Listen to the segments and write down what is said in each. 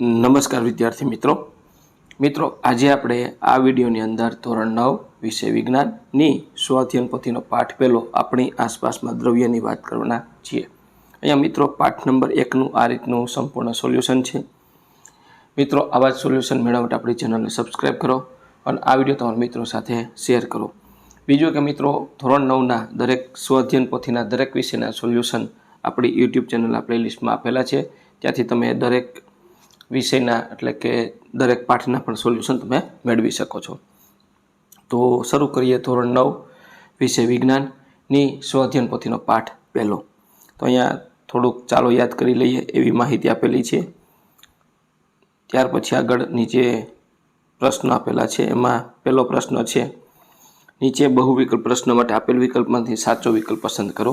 નમસ્કાર વિદ્યાર્થી મિત્રો. મિત્રો, આજે આપણે આ વિડીયોની અંદર ધોરણ નવ વિષય વિજ્ઞાનની સ્વાધ્યન પોથીનો પાઠ પહેલો આપણી આસપાસમાં દ્રવ્યની વાત કરવાના છીએ. અહીંયા મિત્રો, પાઠ નંબર એકનું આ રીતનું સંપૂર્ણ સોલ્યુશન છે. મિત્રો, આવા જ સોલ્યુશન મેળવવા માટે આપણી ચેનલને સબસ્ક્રાઈબ કરો અને આ વીડિયો તમારા મિત્રો સાથે શેર કરો. બીજું કે મિત્રો, ધોરણ નવના દરેક સ્વાધ્યન પોથીના દરેક વિષયના સોલ્યુશન આપણી યુટ્યુબ ચેનલના પ્લેલિસ્ટમાં આપેલા છે. ત્યાંથી તમે દરેક વિષયના એટલે કે દરેક પાઠના પણ સોલ્યુશન તમે મેળવી શકો છો. તો શરૂ કરીએ ધોરણ નવ, વિષય વિજ્ઞાનની સ્વાધ્યન પોથીનો પાઠ પહેલો. તો અહીંયા થોડુંક ચાલો યાદ કરી લઈએ એવી માહિતી આપેલી છે. ત્યાર પછી આગળ નીચે પ્રશ્નો આપેલા છે. એમાં પહેલો પ્રશ્ન છે, નીચે બહુ વિકલ્પ પ્રશ્ન માટે આપેલ વિકલ્પમાંથી સાચો વિકલ્પ પસંદ કરો.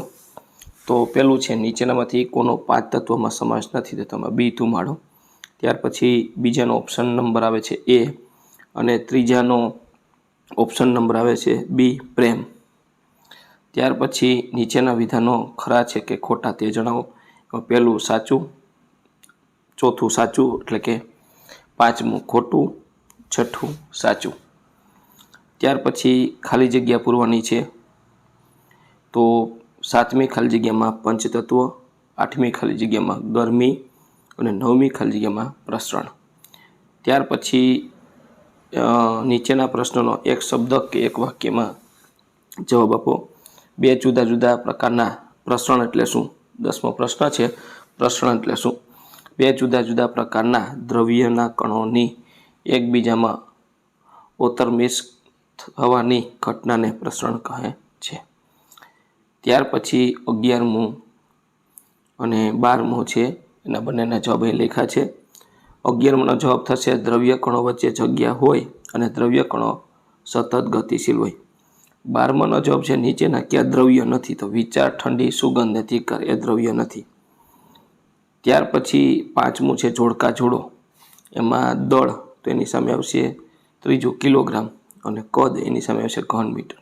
તો પહેલું છે, નીચેનામાંથી કોનો પાંચ તત્વોમાં સમાવેશ નથી થતો. તમે બી ધુમાડો ત્યાર પછી બીજાનો ઓપ્શન નંબર આવે છે એ અને ત્રીજાનો ઓપ્શન નંબર આવે છે બી, પ્રેમ. ત્યાર પછી નીચેના વિધાનો ખરા છે કે ખોટા તે જણાવો. પહેલું સાચું, ચોથું સાચું એટલે કે પાંચમું ખોટું, છઠ્ઠું સાચું. ત્યાર પછી ખાલી જગ્યા પૂરવાની છે. તો સાતમી ખાલી જગ્યામાં પંચતત્વ, આઠમી ખાલી જગ્યામાં ગરમી અને નવમી ખાલી જગ્યામાં પ્રસરણ. ત્યાર પછી નીચેના પ્રશ્નનો એક શબ્દ કે એક વાક્યમાં જવાબ આપો. બે જુદા જુદા પ્રકારના પ્રસરણ એટલે શું? દસમો પ્રશ્ન છે, પ્રસરણ એટલે શું? બે જુદા જુદા પ્રકારના દ્રવ્યના કણોની એકબીજામાં ઓતરમિસ થવાની ઘટનાને પ્રસરણ કહે છે. ત્યાર પછી અગિયારમું અને બારમું છે એના બંનેના જવાબ અહીં લેખા છે. અગિયારમાંનો જવાબ થશે દ્રવ્ય કણો વચ્ચે જગ્યા હોય અને દ્રવ્ય કણો સતત ગતિશીલ હોય. બારમાનો જવાબ છે, નીચેના ક્યાં દ્રવ્ય નથી? તો વિચાર, ઠંડી, સુગંધ તિકર એ દ્રવ્ય નથી. ત્યાર પછી પાંચમું છે, જોડકા જોડો. એમાં દળ, તો એની સામે આવશે ત્રીજું કિલોગ્રામ અને કદ, એની સામે આવશે ઘન મીટર.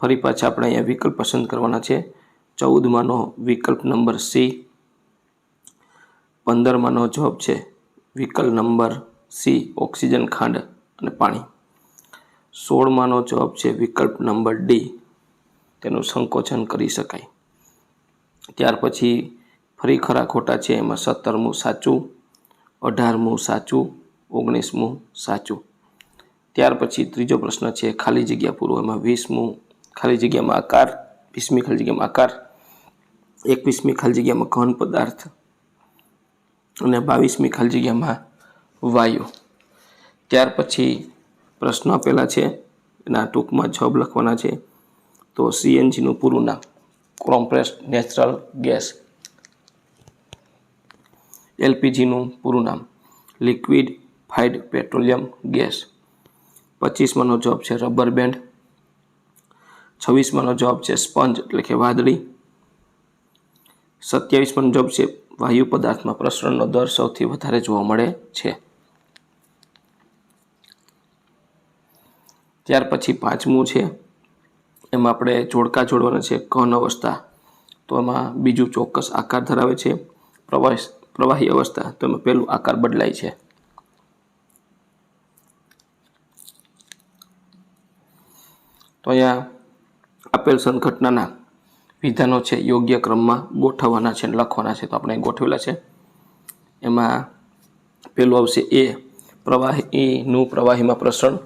ફરી પાછા આપણે અહીંયા વિકલ્પ પસંદ કરવાના છે. ચૌદમાંનો વિકલ્પ નંબર સી. પંદરમાંનો જવાબ છે. વિકલ્પ નંબર સી, ઓક્સિજન ખાંડ અને પાણી. સોળમાંનો જવાબ છે, વિકલ્પ નંબર ડી. તેનું સંકોચન કરી શકાય. ત્યાર પછી ફરી ખરા ખોટા છે, એમાં સત્તરમું સાચું, અઢારમું સાચું, ઓગણીસમું સાચું. ત્યાર પછી ત્રીજો પ્રશ્ન છે, ખાલી જગ્યા પૂરો. એમાં વીસમું ખાલી જગ્યામાં આકાર, વીસમી ખાલી જગ્યામાં આકાર, એકવીસમી ખાલી જગ્યામાં ઘન પદાર્થ અને બાવીસમી ખાલી જગ્યામાં વાયુ. ત્યાર પછી પ્રશ્ન આપેલા છે, એના ટૂંકમાં જવાબ લખવાના છે, તો સીએનજીનું પૂરું નામ, કોમ્પ્રેસ્ડ નેચરલ ગેસ. એલપીજીનું પૂરું નામ, લિક્વિડ ફાઇડ પેટ્રોલિયમ ગેસ. પચીસમાંનો જવાબ છે રબર બેન્ડ. છવ્વીસમાંનો જવાબ છે સ્પંજ, એટલે કે વાદળી. સત્યાવીસમાંનો જવાબ છે વાયુ પદાર્થમાં પ્રસરણનો દર સૌથી વધારે જોવા મળે છે. ત્યાર પછી પાંચમું છે, એમાં આપણે જોડકા જોડવાના છે ઘન અવસ્થા. તો એમાં બીજું ચોક્કસ આકાર ધરાવે છે, પ્રવાહી પ્રવાહી અવસ્થા. તો એમાં પહેલું આકાર બદલાય છે. તો અહીંયા આપેલ સંઘટનાના વિધાનો છે, યોગ્ય ક્રમમાં ગોઠવવાના છે અને લખવાના છે. તો આપણે ગોઠવેલા છે. એમાં પેલું આવશે એ પ્રવાહીનું પ્રવાહીમાં પ્રસરણ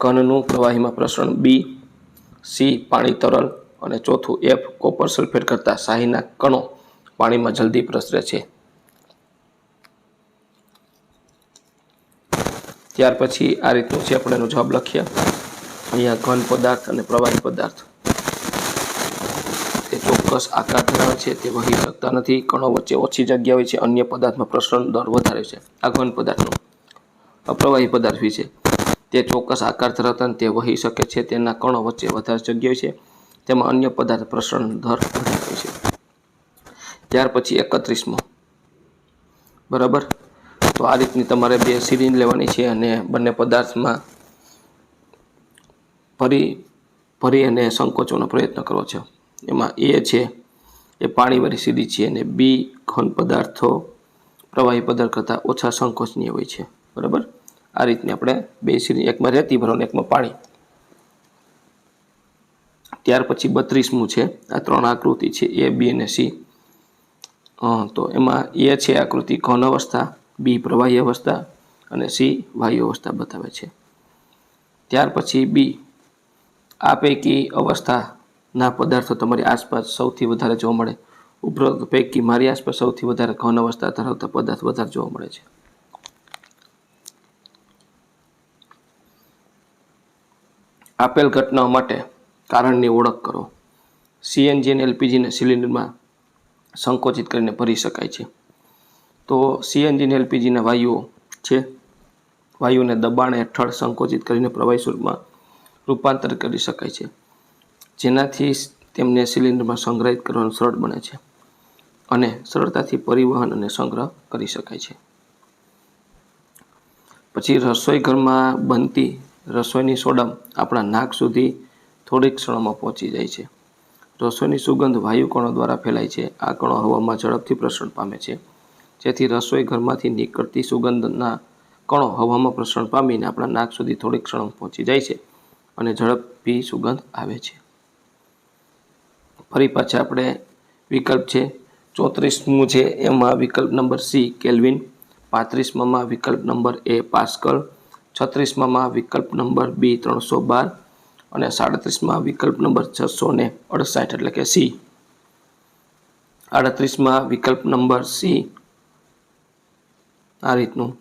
ઘનનું પ્રવાહીમાં પ્રસરણ, બી, સી, પાણી તરલ, અને ચોથું એફ, કોપર સલ્ફેટ કરતાં શાહીના કણો પાણીમાં જલ્દી પ્રસરે છે. ત્યાર પછી આ રીતનું છે, આપણે એનો જવાબ લખીએ. અહીંયા ઘન પદાર્થ અને પ્રવાહી પદાર્થ. ચોક્કસ આકાર ધરાવે છે તે વહી શકતા નથી. કણો વચ્ચે ઓછી જગ્યા હોય છે. અન્ય પદાર્થમાં પ્રસરણ દર વધારે છે. આ ઘન પદાર્થનો અપ્રવાહી પદાર્થ વિશે તે ચોક્કસ આકાર ધરાવતા તે વહી શકે છે. તેના કણો વચ્ચે વધારે જગ્યા છે. તેમાં અન્ય પદાર્થ પ્રસરણ દર વધારે છે. ત્યાર પછી એકત્રીસમો. બરાબર? તો આ રીતની તમારે બે સિરીંજ લેવાની છે અને બંને પદાર્થમાં ભરી ભરી અને સંકોચવાનો પ્રયત્ન કરવો છે. એમાં એ છે, એ પાણીવાળી સીડી છે અને બી ઘન પદાર્થો, પ્રવાહી પદાર્થ કરતાં ઓછા સંકોચનીય હોય છે. બરાબર? આ રીતની આપણે બે સીધી એકમાં રેતી ભરવાનું એકમાં પાણી. ત્યાર પછી બત્રીસમું છે, આ ત્રણ આકૃતિ છે, એ, બી અને સી. તો એમાં એ છે આકૃતિ ઘન અવસ્થા, બી પ્રવાહી અવસ્થા અને સી વાયુ અવસ્થા બતાવે છે. ત્યાર પછી બી, આ પૈકી અવસ્થાના પદાર્થો તમારી આસપાસ સૌથી વધારે જોવા મળે. ઉપરોક્ત પૈકી મારી આસપાસ સૌથી વધારે ઘન અવસ્થા ધરાવતા પદાર્થ વધારે જોવા મળે છે. આપેલ ઘટનાઓ માટે કારણની ઓળખ કરો. સીએનજી અને એલપીજીને સિલિન્ડરમાં સંકોચિત કરીને ભરી શકાય છે. તો સીએનજી અને એલપીજીના વાયુઓ છે. વાયુને દબાણ હેઠળ સંકોચિત કરીને પ્રવાહી સ્વરૂપમાં રૂપાંતર કરી શકાય છે. જેનાથી તેમને સિલિન્ડરમાં સંગ્રહિત કરવાનું સરળ બને છે અને સરળતાથી પરિવહન અને સંગ્રહ કરી શકાય છે. પછી રસોઈ ઘરમાં બનતી રસોઈની સોડમ આપણા નાક સુધી થોડીક ક્ષણોમાં પહોંચી જાય છે. રસોઈની સુગંધ વાયુ કણો દ્વારા ફેલાય છે. આ કણો હવામાં ઝડપથી પ્રસરણ પામે છે. જેથી રસોઈ ઘરમાંથી નીકળતી સુગંધના કણો હવામાં પ્રસરણ પામીને આપણા નાક સુધી થોડીક ક્ષણો પહોંચી જાય છે અને ઝડપથી સુગંધ આવે છે. ફરી પાછા આપણે વિકલ્પ છે. ચોત્રીસમું છે એમાં વિકલ્પ નંબર સી, કેલ્વિન. પાંત્રીસમાં વિકલ્પ નંબર એ, પાસ્કલ. છત્રીસમાં વિકલ્પ નંબર બી, ત્રણસો બાર. અને સાડત્રીસમાં વિકલ્પ નંબર છસો ને અડસાઠ, એટલે કે સી. આડત્રીસમાં વિકલ્પ નંબર સી. આ રીતનું.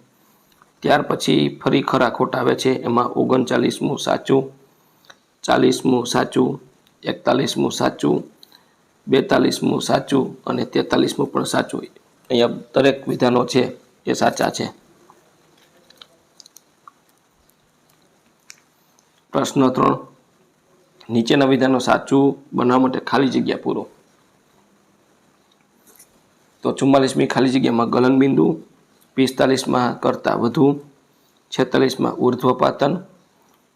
ત્યાર પછી ફરી ખરા ખોટ આવે છે. એમાં ઓગણચાલીસમું સાચું, ચાલીસમું સાચું, એકતાલીસમું સાચું બેતાલીસમું સાચું અને તેતાલીસમું પણ સાચું. અહીંયા દરેક વિધાનો છે, એ સાચા છે. પ્રશ્ન ત્રણ. નીચેના વિધાનો સાચું બનાવવા માટે ખાલી જગ્યા પૂરો. તો ચુમ્માલીસમી ખાલી જગ્યામાં ગલનબિંદુ, પિસ્તાલીસમાં કરતાં વધુ, છેતાલીસમાં ઉર્ધ્વપાતન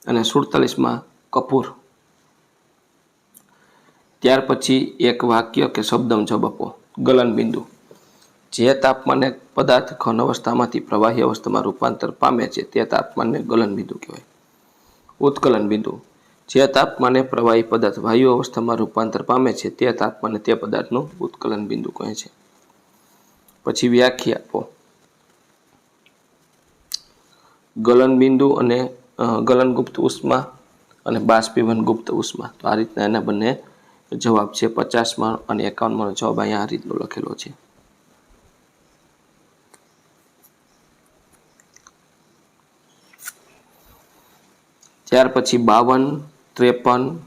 અને સુડતાલીસમાં કપૂર. ત્યાર પછી એક વાક્ય કે શબ્દમ જવાબ આપો ગલનબિંદુ જે તાપમાને પદાર્થ ઘન અવસ્થામાંથી પ્રવાહી અવસ્થામાં રૂપાંતર પામે છે, તે તાપમાનને ગલનબિંદુ કહેવાય. ઉત્કલન બિંદુ. જે તાપમાને પ્રવાહી પદાર્થ વાયુ અવસ્થામાં રૂપાંતર પામે છે, તે તાપમાને તે પદાર્થનું ઉત્કલન બિંદુ કહે છે. પછી વ્યાખ્યા આપો. ગલન બિંદુ અને ગલનગુપ્ત ઉષ્મા અને બાષ્પીભન ગુપ્ત ઉષ્મા. તો આ રીતના એના બંને જવાબ છે પચાસમાં અને એકાવનમાં જવાબ અહીંયા આ રીતનો લખેલો છે. ત્યાર પછી બાવન, ત્રેપન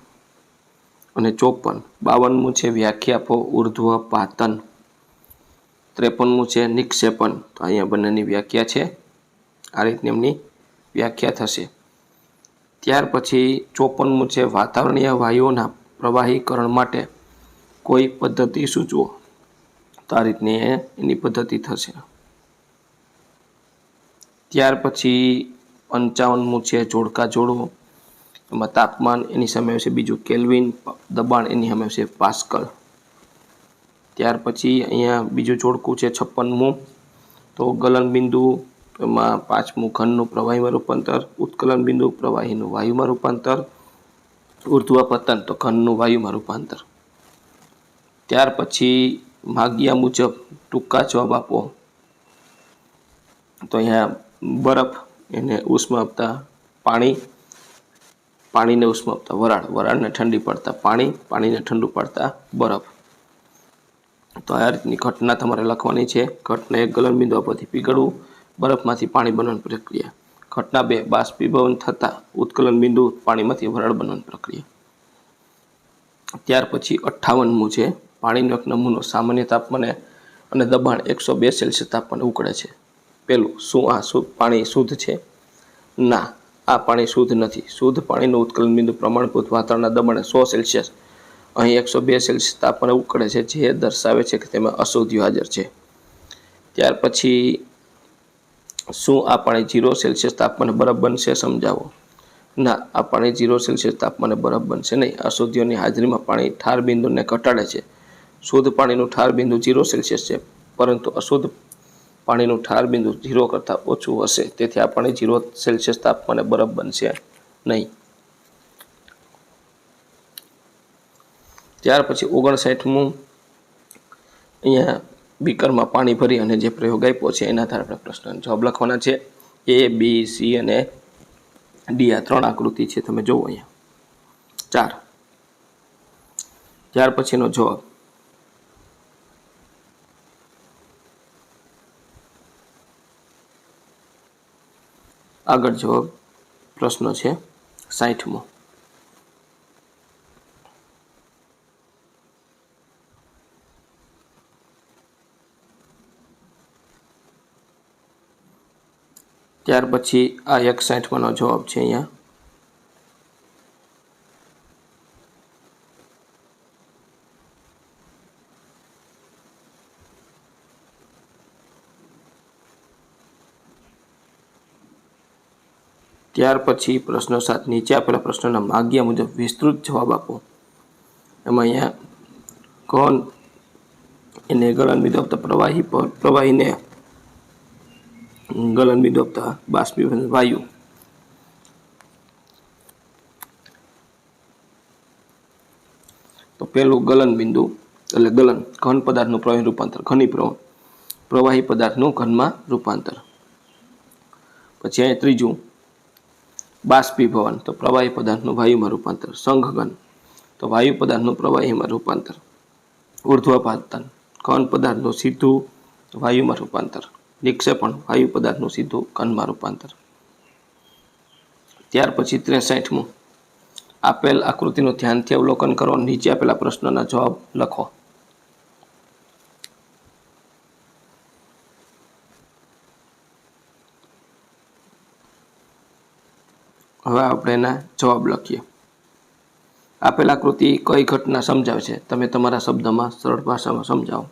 અને ચોપન. બાવનમું છે વ્યાખ્યા આપો ઉર્ધ્વ પાતન ત્રેપનમું છે નિક્ષેપન. તો અહીંયા બંનેની વ્યાખ્યા છે. આ રીતની એમની વ્યાખ્યા થશે. ત્યાર પછી ચોપનમું છે વાતાવરણીય વાયુઓના પ્રવાહીકરણ માટે કોઈ પદ્ધતિ સૂચવો. તો એની પદ્ધતિ થશે. ત્યાર પછી પંચાવનમું છે જોડકા જોડવો એમાં તાપમાન એની સામે આવશે, બીજું કેલ્વિન, દબાણ એની સામે આવશે, પાસ્કલ. ત્યાર પછી અહીંયા બીજું જોડકું છે છપ્પનમું તો ગલન બિંદુ, એમાં પાંચમું ઘનનું પ્રવાહીમાં રૂપાંતર, ઉત્કલન બિંદુ પ્રવાહીનું વાયુમાં રૂપાંતર ઉર્ધ્વ પતન, તો ઘનનું વાયુમાં રૂપાંતર. ત્યાર પછી માગ્યા મુજબ ટૂંકા જવાબ આપો. તો અહીંયા બરફ એને ઉષ્મા આપતા પાણી, પાણીને ઉષ્મા આપતા વરાળ, વરાળને ઠંડી પડતા પાણી, પાણીને ઠંડુ પડતા બરફ. તો આ રીતની ઘટના તમારે લખવાની છે. ઘટના એક ગલનબિંદુ આપવાથી પીગળવું, બરફમાંથી પાણી બનવાની પ્રક્રિયા. ઘટના બે બાષ્પીભવન થતાં ઉત્કલન બિંદુ પાણીમાંથી વરાળ બનવાની પ્રક્રિયા. ત્યાર પછી અઠ્ઠાવનમું છે પાણીનો એક નમૂનો સામાન્ય તાપમાને અને દબાણ એકસો બે સેલ્સિયસ તાપમાને ઉકળે છે. પેલું, શું આ શુદ્ધ પાણી શુદ્ધ છે? ના, આ પાણી શુદ્ધ નથી. શુદ્ધ પાણીનું ઉત્કલન બિંદુ પ્રમાણભૂત વાતાવરણના દબાણે સો સેલ્સિયસ, અહીં એકસો બે સેલ્સિયસ તાપમાને ઉકળે છે, જે દર્શાવે છે કે તેમાં અશુદ્ધિ હાજર છે. ત્યાર પછી શું આ પાણી જીરો સેલ્સિયસ તાપમાને બરફ બનશે સમજાવો? ના આ પાણી જીરો સેલ્સિયસ તાપમાને બરફ બનશે નહીં. અશુદ્ધિઓની હાજરીમાં પાણી ઠાર બિંદુને ઘટાડે છે. શુદ્ધ પાણીનું ઠાર બિંદુ જીરો સેલ્સિયસ છે, પરંતુ અશુદ્ધ પાણીનું ઠાર બિંદુ ઝીરો કરતાં ઓછું હશે. તેથી આ પાણી ઝીરો સેલ્સિયસ તાપમાને બરફ બનશે નહીં. ત્યાર પછી ઓગણસાઠમું. અહીંયા બીકરમાં પાણી ભરી અને જે પ્રયોગ આપ્યો છે, એના આધારે આપણે પ્રશ્ન જવાબ લખવાના છે. એ બી સી અને ડી આ ત્રણ આકૃતિ છે, તમે જુઓ અહીંયા. ચાર. ત્યાર પછીનો જવાબ. આગળ જવાબ પ્રશ્ન છે, સાઠમો. ત્યાર પછી આ એક સાઠમાંનો જવાબ છે અહીંયા. ત્યાર પછી પ્રશ્ન સાત, નીચે આપેલા પ્રશ્નના માગ્યા મુજબ વિસ્તૃત જવાબ આપો. એમાં અહીંયા, કોણ એને ગલનવિદ વિધવતા પ્રવાહી પર, પ્રવાહીને ગલનવિદ આપતા બાષ્પીભવન વાયુ. તો પેલું ગલન બિંદુ, એટલે ગલન, ઘન પદાર્થનું પ્રવાહી રૂપાંતર, ઘની પ્રવણ પ્રવાહી પદાર્થનું ઘનમાં રૂપાંતર. પછી અહીંયા ત્રીજું બાષ્પીભવન તો પ્રવાહી પદાર્થનું વાયુમાં રૂપાંતર સંઘગન તો વાયુ પદાર્થનું પ્રવાહીમાં રૂપાંતર. ઉર્ધ્વપાતન, ઘન પદાર્થનું સીધું વાયુમાં રૂપાંતર. નિક્ષેપણ વાયુ પદાર્થનું સીધું ઘનમાં રૂપાંતર. ત્યાર પછી ત્રેસઠમું, આપેલ આકૃતિનું ધ્યાનથી અવલોકન કરો, નીચે આપેલા પ્રશ્નના જવાબ લખો. હવે આપણે એના જવાબ લખીએ. આપેલ આકૃતિ કઈ ઘટના સમજાવે છે? તમે તમારા શબ્દમાં સરળ ભાષામાં સમજાવો.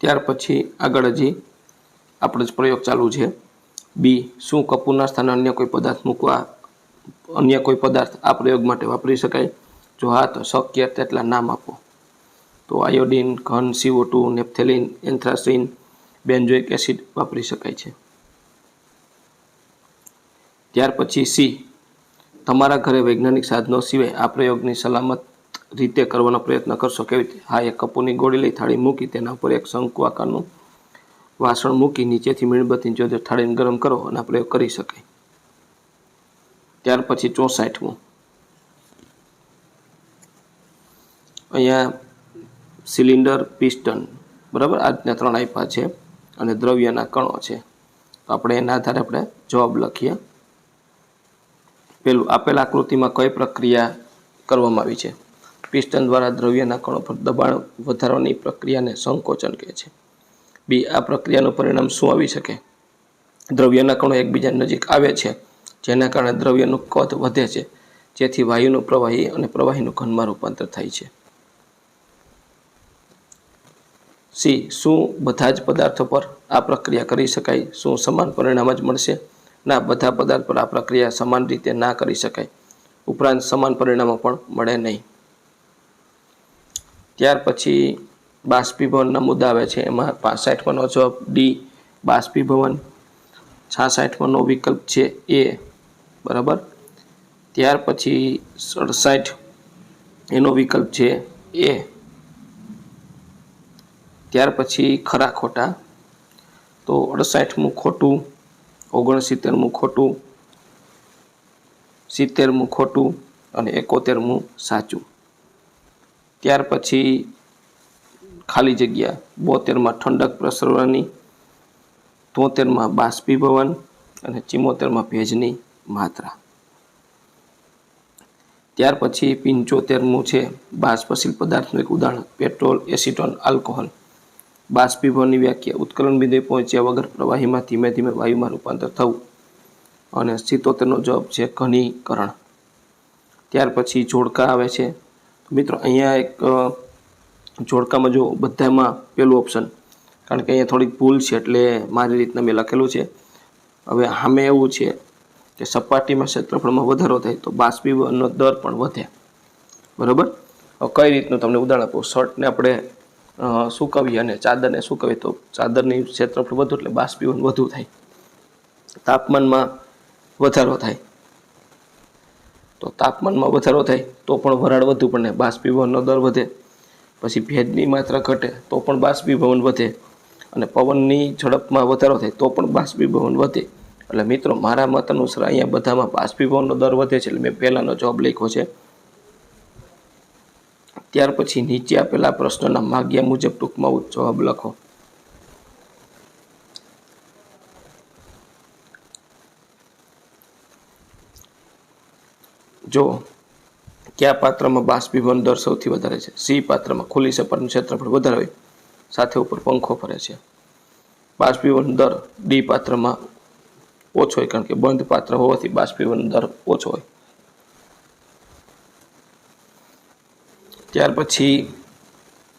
ત્યાર પછી આગળ હજી આપણો જ પ્રયોગ ચાલુ છે. બી, શું કપૂરના સ્થાને અન્ય કોઈ પદાર્થ મૂકવા, અન્ય કોઈ પદાર્થ આ પ્રયોગ માટે વાપરી શકાય? જો હા, તો શક્ય તેટલા નામ આપો. તો આયોડિન, ઘન CO two naphthalene, anthracene benzoic acid વાપરી શકાય છે. ત્યાર પછી સી, તમારા ઘરે વૈજ્ઞાનિક સાધનો સિવાય આ પ્રયોગની સલામત રીતે કરવાનો પ્રયત્ન કરશો કેવી રીતે? હા એક કપૂરની ગોળી લઈ થાળી મૂકી, તેના ઉપર એક શંકુ આકારનું વાસણ મૂકી, નીચેથી મીણબત્તી જો થાળીને ગરમ કરો અને પ્રયોગ કરી શકાય. ત્યાર પછી ચોસાઠમું. અહીંયા સિલિન્ડર, પિસ્ટન, બરાબર? આજના ત્રણ આપ્યા છે અને દ્રવ્યના કણો છે. તો આપણે એના આધારે આપણે જવાબ લખીએ. પેલું, આપેલ આકૃતિમાં કઈ પ્રક્રિયા કરવામાં આવી છે? પિસ્ટન દ્વારા દ્રવ્યના કણો પર દબાણ વધારવાની પ્રક્રિયાને સંકોચન કહે છે. બી, આ પ્રક્રિયાનું પરિણામ શું આવી શકે? દ્રવ્યના કણો એકબીજા નજીક આવે છે, જેના કારણે દ્રવ્યનું કદ વધે છે, જેથી વાયુનું પ્રવાહી અને પ્રવાહીનું ઘનમાં રૂપાંતર થાય છે. સી, શું બધા જ પદાર્થો પર આ પ્રક્રિયા કરી શકાય? શું સમાન પરિણામ જ મળશે? ના, બધા પદાર્થ પર આ પ્રક્રિયા સમાન રીતે ના કરી શકાય. ઉપરાંત સમાન પરિણામો પણ મળે નહીં. ત્યાર પછી બાષ્પીભવનના મુદ્દા આવે છે. એમાં પાસઠમાંનો જવાબ ડી બાષ્પીભવન. છાસઠમાંનો વિકલ્પ છે એ બરાબર? ત્યાર પછી સડસઠ, એનો વિકલ્પ છે એ ત્યાર પછી ખરા ખોટા. તો અડસઠમું ખોટું, ઓગણસિત્તેરમું ખોટું, સિત્તેરમું ખોટું અને એકોતેરમું સાચું. ત્યાર પછી ખાલી જગ્યા બોતેરમાં ઠંડક પ્રસરવાની, તોતેરમાં બાષ્પીભવન અને ચિમોતેરમાં ભેજની માત્રા. ત્યાર પછી પંચોતેરમું છે બાષ્પશીલ પદાર્થનું એક ઉદાહરણ, પેટ્રોલ એસિટોન આલ્કોહોલ. બાષ્પીભવનની વ્યાખ્યા, ઉત્કલન બિંદુએ પહોંચ્યા વગર પ્રવાહીમાં ધીમે ધીમે વાયુમાં રૂપાંતર થવું અને સિત્તોતેરનો જવાબ છે ઘનીકરણ. ત્યાર પછી જોડકા આવે છે મિત્રો, અહીંયા એક જોડકામાં જો બધામાં પેલું ઓપ્શન કારણ કે અહીંયા થોડીક ભૂલ છે એટલે મારી રીતના મેં લખેલું છે. હવે સામે એવું છે કે સપાટીમાં ક્ષેત્રફળમાં વધારો થાય તો બાષ્પીભવનનો દર પણ વધે. બરાબર? કઈ રીતનું તમને ઉદાહરણ આપું? શર્ટને આપણે સૂકવીએ અને ચાદરને સૂકવીએ તો ચાદરની ક્ષેત્રફળ વધુ એટલે બાષ્પીભવન વધુ થાય. તાપમાનમાં વધારો થાય. તો તાપમાનમાં વધારો થાય, તો પણ વરાળ વધુ પડે બાષ્પીભવનનો દર વધે. પછી ભેજની માત્રા ઘટે, તો પણ બાષ્પીભવન વધે. અને પવનની ઝડપમાં વધારો થાય, તો પણ બાષ્પીભવન વધે. એટલે મિત્રો, મારા મત અનુસાર અહીંયા બધામાં બાષ્પીભવનનો દર વધે છે, એટલે મેં પહેલાંનો જવાબ લખ્યો છે. ત્યાર પછી નીચે આપેલા પ્રશ્નના માગ્યા મુજબ ટૂંકમાં જવાબ લખો. જો કયા પાત્રમાં બાષ્પીભવન દર સૌથી વધારે છે? સી પાત્રમાં ખુલ્લી સપાટીનું ક્ષેત્રફળ વધારે હોય, સાથે ઉપર પંખો ફરે છે. બાષ્પીભવન દર ડી પાત્રમાં ઓછો હોય, કારણ કે બંધ પાત્ર હોવાથી બાષ્પીભવન દર ઓછો હોય. ત્યાર પછી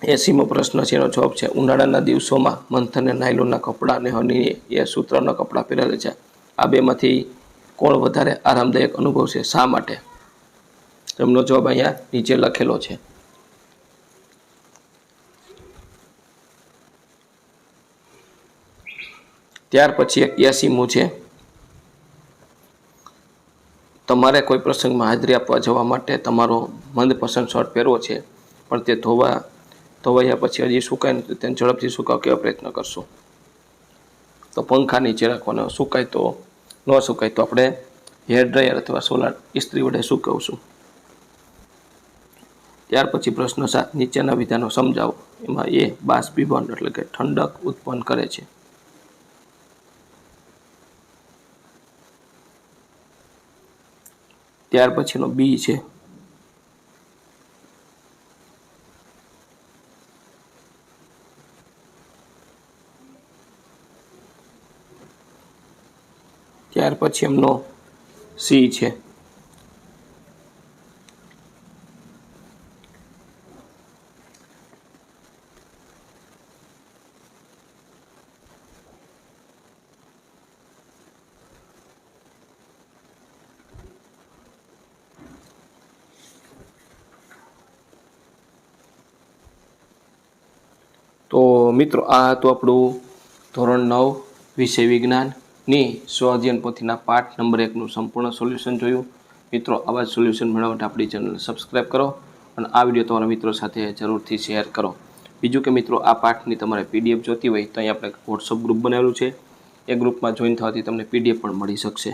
એસીમો પ્રશ્ન છે, એનો જવાબ છે, ઉનાળાના દિવસોમાં મંથનને નાયલોનના કપડાં અને હની એ સૂત્રના કપડાં પહેરેલા છે. આ બેમાંથી કોણ વધારે આરામદાયક અનુભવ છે? શા માટે? એમનો જવાબ અહીંયા નીચે લખેલો છે. ત્યાર પછી એક એસીમું છે. તમારે કોઈ પ્રસંગમાં હાજરી આપવા જવા માટે તમારો મનપસંદ શર્ટ પહેરવો છે, પણ તે ધોવા, ધોવાયા પછી હજી સુકાય નથી, તેને ઝડપથી સુકાવ કેવા પ્રયત્ન કરશો? તો પંખા નીચે રાખવાનો, સુકાય તો ન સુકાય તો આપણે હેર ડ્રાયર અથવા સોલાર ઇસ્ત્રી વડે સૂકવશું. ત્યાર પછી પ્રશ્ન સાત નીચેના વિધાનો સમજાવો. એમાં એ બાષ્પીભવન એટલે કે ઠંડક ઉત્પન્ન કરે છે. ત્યાર પછીનો બી છે. ત્યાર પછી એમનો સી છે. મિત્રો, આ હતું આપણું ધોરણ નવ, વિષય વિજ્ઞાનની સ્વાધ્યન પોથીના પાઠ નંબર એકનું સંપૂર્ણ સોલ્યુશન જોયું. મિત્રો, આવા જ સોલ્યુશન મેળવવા માટે આપણી ચેનલ સબસ્ક્રાઈબ કરો અને આ વીડિયો તમારા મિત્રો સાથે જરૂરથી શેર કરો. બીજું કે મિત્રો, આ પાઠની તમારે પીડીએફ જોતી હોય તો અહીં આપણે વોટ્સઅપ ગ્રુપ બનાવેલું છે. એ ગ્રુપમાં જોઈન થવાથી તમને પીડીએફ પણ મળી શકશે.